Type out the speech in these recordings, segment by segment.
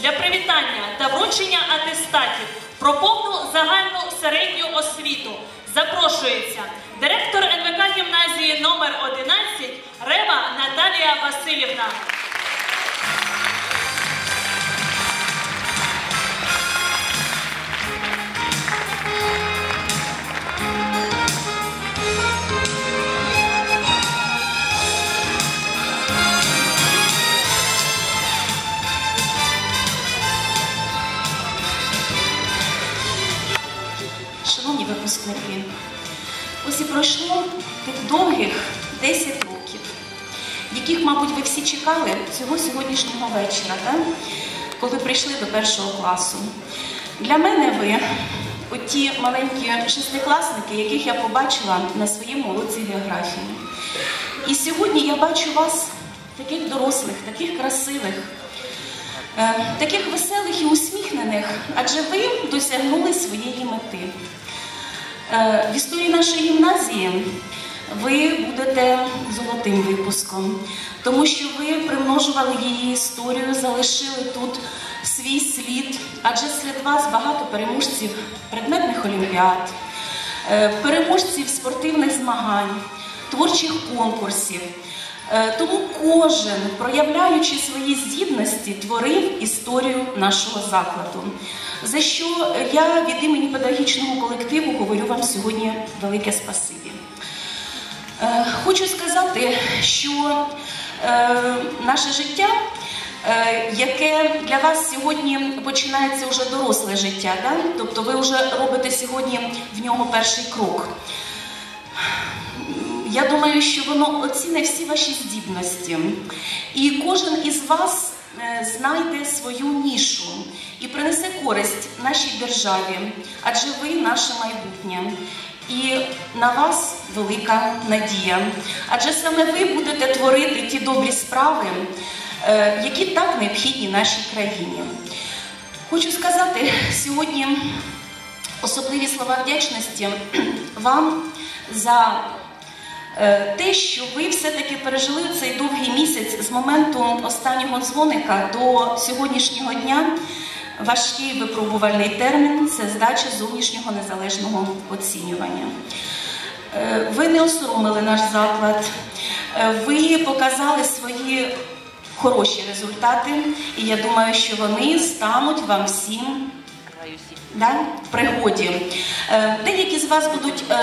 для привітання та вручення атестатів про повну загальну середню освіту запрошується директор НВК гімназії номер 11 Рева Наталія Васильівна. Випускники, ось і пройшло тих довгих 10 років, яких, мабуть, ви всі чекали цього сьогоднішнього вечора, так? коли прийшли до першого класу. Для мене ви оті маленькі шестикласники, яких я побачила на своєму уроці географії. І сьогодні я бачу вас таких дорослих, таких красивих, Е, таких веселих і усміхнених, адже ви досягнули своєї мети. Е, В історії нашої гімназії ви будете золотим випуском, тому що ви примножували її історію, залишили тут свій слід, адже серед вас багато переможців предметних олімпіад, е, переможців спортивних змагань, творчих конкурсів. Е, Тому кожен, проявляючи свої здібності, творив історію нашого закладу. За що я від імені педагогічного колективу говорю вам сьогодні велике спасибі. Е, Хочу сказати, що е, наше життя, яке для вас сьогодні починається вже доросле життя, да? тобто ви вже робите сьогодні в нього перший крок. Я думаю, що воно оціне всі ваші здібності. І кожен із вас е, знайде свою нішу і принесе користь нашій державі, адже ви наше майбутнє. І на вас велика надія. Адже саме ви будете творити ті добрі справи, е, які так необхідні нашій країні. Хочу сказати сьогодні особливі слова вдячності вам за те, що ви все-таки пережили цей довгий місяць з моменту останнього дзвоника до сьогоднішнього дня. Важкий випробувальний термін це здача зовнішнього незалежного оцінювання. Е, Ви не осоромили наш заклад, Е, ви показали свої хороші результати, і я думаю, що вони стануть вам всім да, в пригоді. Е, Деякі з вас будуть е,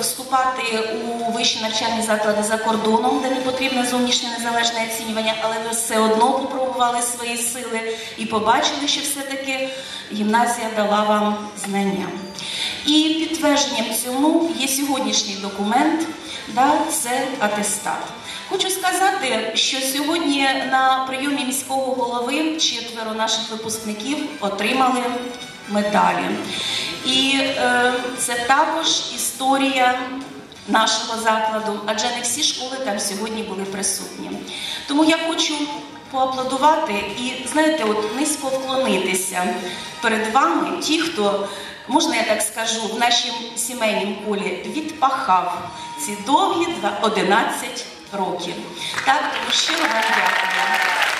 вступати у вищі навчальні заклади за кордоном, де не потрібне зовнішнє незалежне оцінювання, але ви все одно попробували свої сили і побачили, що все-таки гімназія дала вам знання. І підтвердженням цьому є сьогоднішній документ, да, це атестат. Хочу сказати, що сьогодні на прийомі міського голови четверо наших випускників отримали медалі. І е, це також історія нашого закладу, адже не всі школи там сьогодні були присутні. Тому я хочу поаплодувати і, знаєте, от низько вклонитися перед вами, ті, хто, можна я так скажу, в нашому сімейному колі відпахав ці довгі два- 11 років. Так, тому щиро вам дякую.